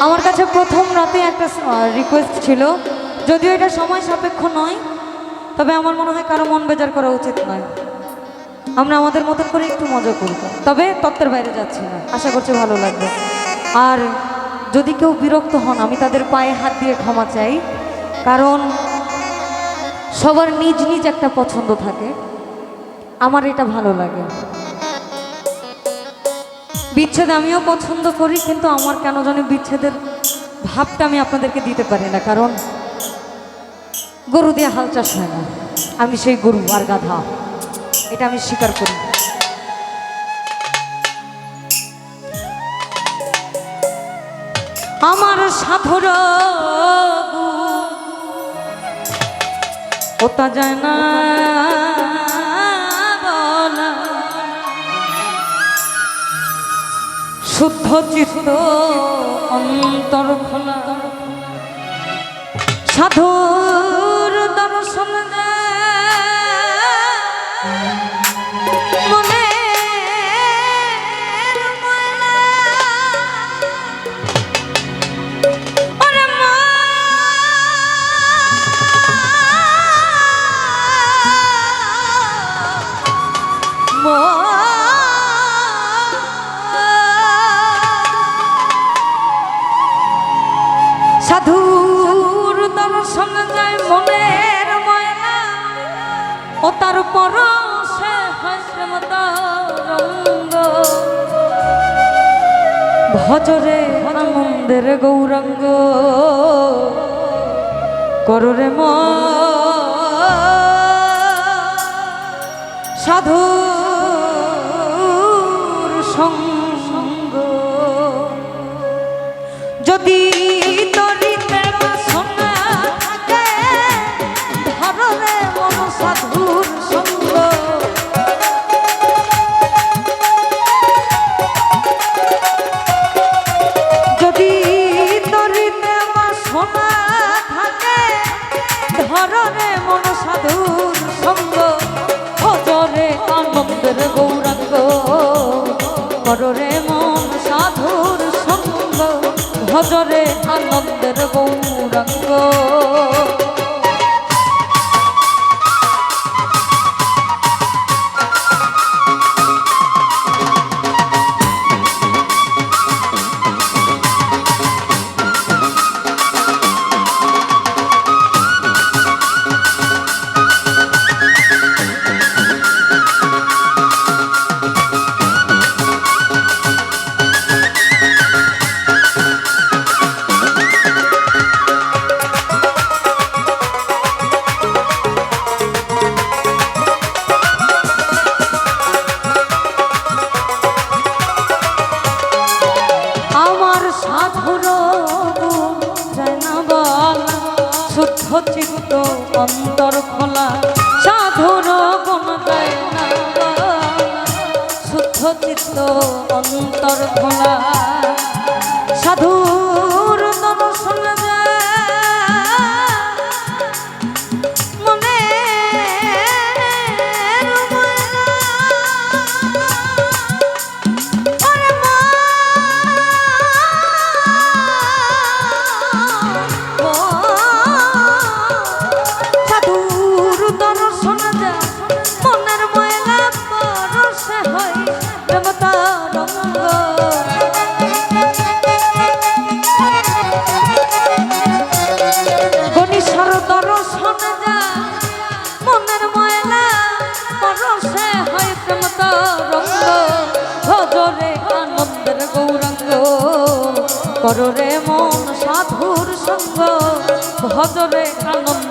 আমার কাছে প্রথম রাতে একটা রিকোয়েস্ট ছিল। যদিও এটা সময় সাপেক্ষ নয়, তবে আমার মনে হয় কারও মন বেজার করা উচিত নয়। আমরা আমাদের মতন করে একটু মজা করব। তবে তত্ত্বের বাইরে যাচ্ছি না। আশা করছি ভালো লাগবে। আর যদি কেউ বিরক্ত হন, আমি তাদের পায়ে হাত দিয়ে ক্ষমা চাই। কারণ সবার নিজ নিজ একটা পছন্দ থাকে। আমার এটা ভালো লাগে। বিচ্ছেদ আমিও পছন্দ করি, কিন্তু আমার কেন জানি বিচ্ছেদের ভাবটা আমি আপনাদেরকে দিতে পারি না, কারণ গরু দিয়ে হাল চাষ হয় না। আমি সেই গরু আর গাধা, এটা আমি স্বীকার করি আমার সাধুর ওটা যায় না। শুদ্ধ চিত্ত অন্তর খোলা সাধুর ও তার হয় প্রেম তরঙ্গ ভজরে আনন্দের গৌরঙ্গ। কররে ম। সাধুর কররে মন সাধুর সঙ্গ ভজরে আনন্দের গৌরাঙ্গ। সাধুর শুদ্ধ চিত্ত অন্তর খোলা সাধুর। শুদ্ধ চিত্ত অন্তর খোলা সাধুর দর্শন সঙ্গ ভজরে আনন্দের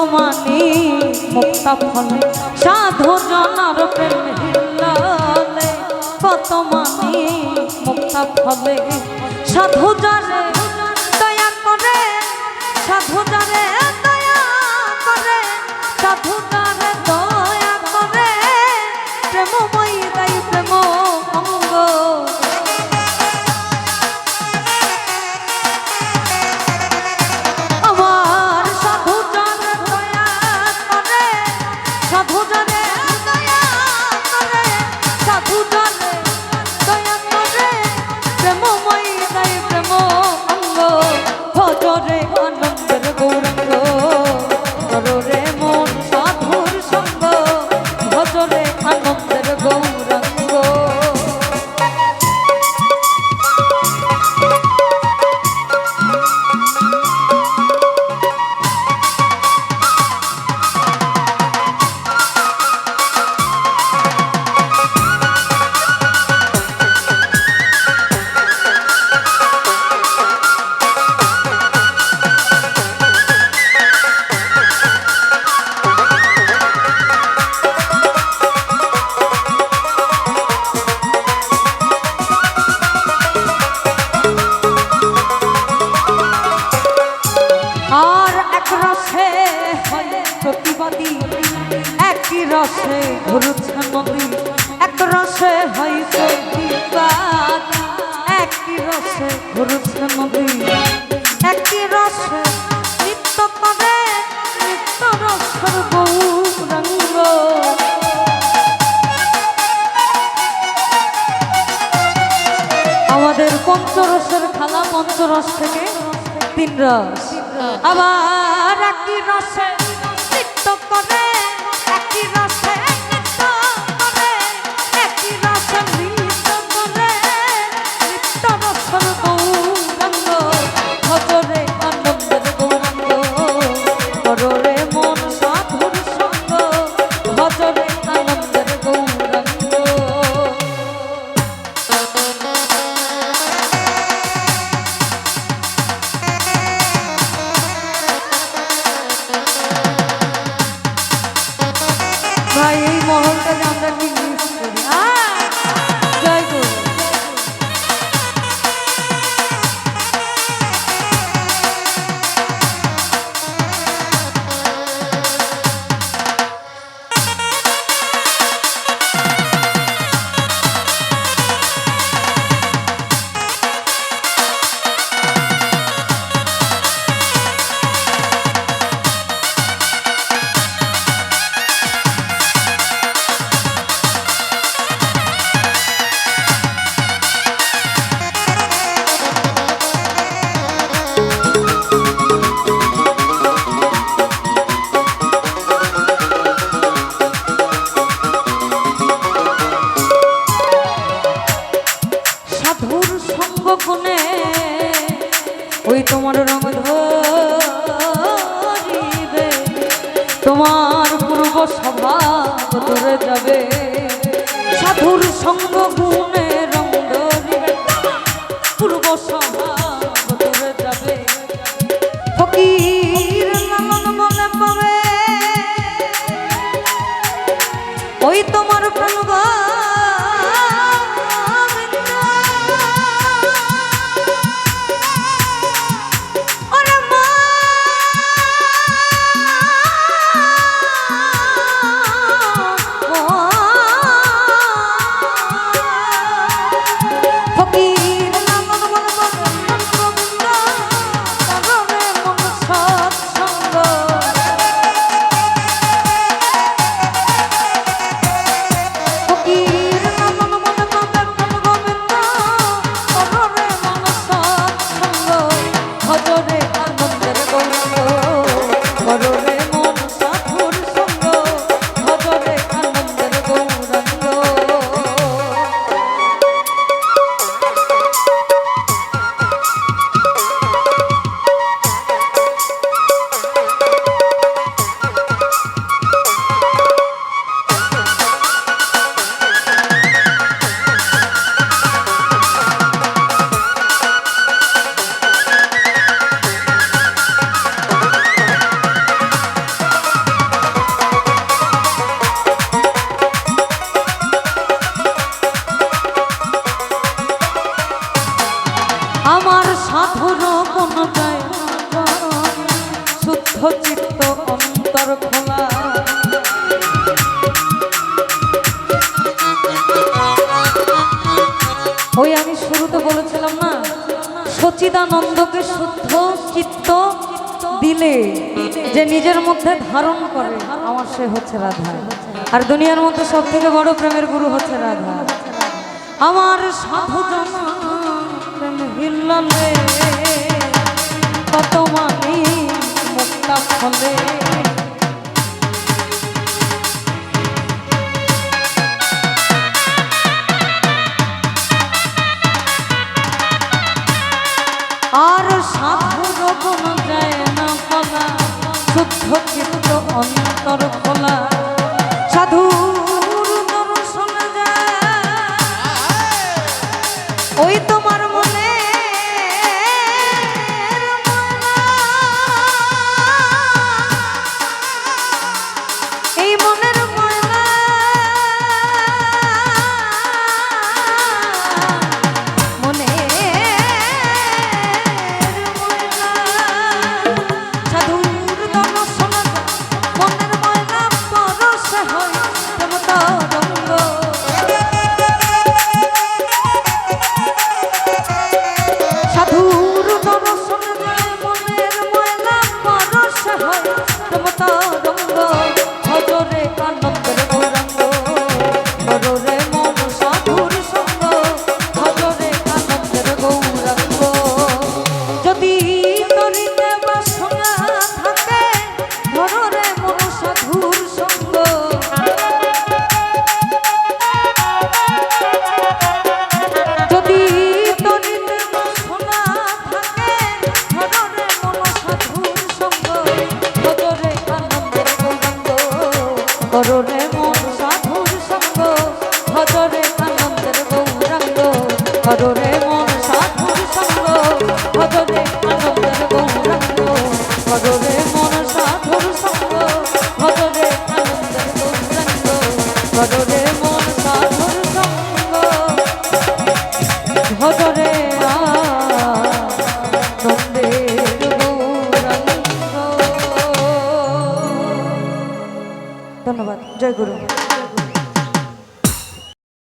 সমানে মুক্তা ফলে। সাধু জনার প্রেম হিল্লালে কত মানে মুক্তা ফলে। সাধু জানে রস থেকে তিন রস। আবার একই রসে করে ওই তোমার রঙ ধরিবে, তোমার পূর্ব স্বভাব ধরে যাবে। সাধুর সঙ্গ গুণে রঙ ধরিবে, পূর্ব স্বভাব ধরে যাবে। ফকির লালন মনে পাবে, ওই তোমার প্রণবা তবে শুদ্ধ চিত্ত দিলে যে নিজের মধ্যে ধারণ করে, আমার সে হচ্ছে রাধা। আর দুনিয়ার মধ্যে সব থেকে বড় প্রেমের গুরু হচ্ছে রাধা। আমার সাধু কত মানি মুক্তা ফলে।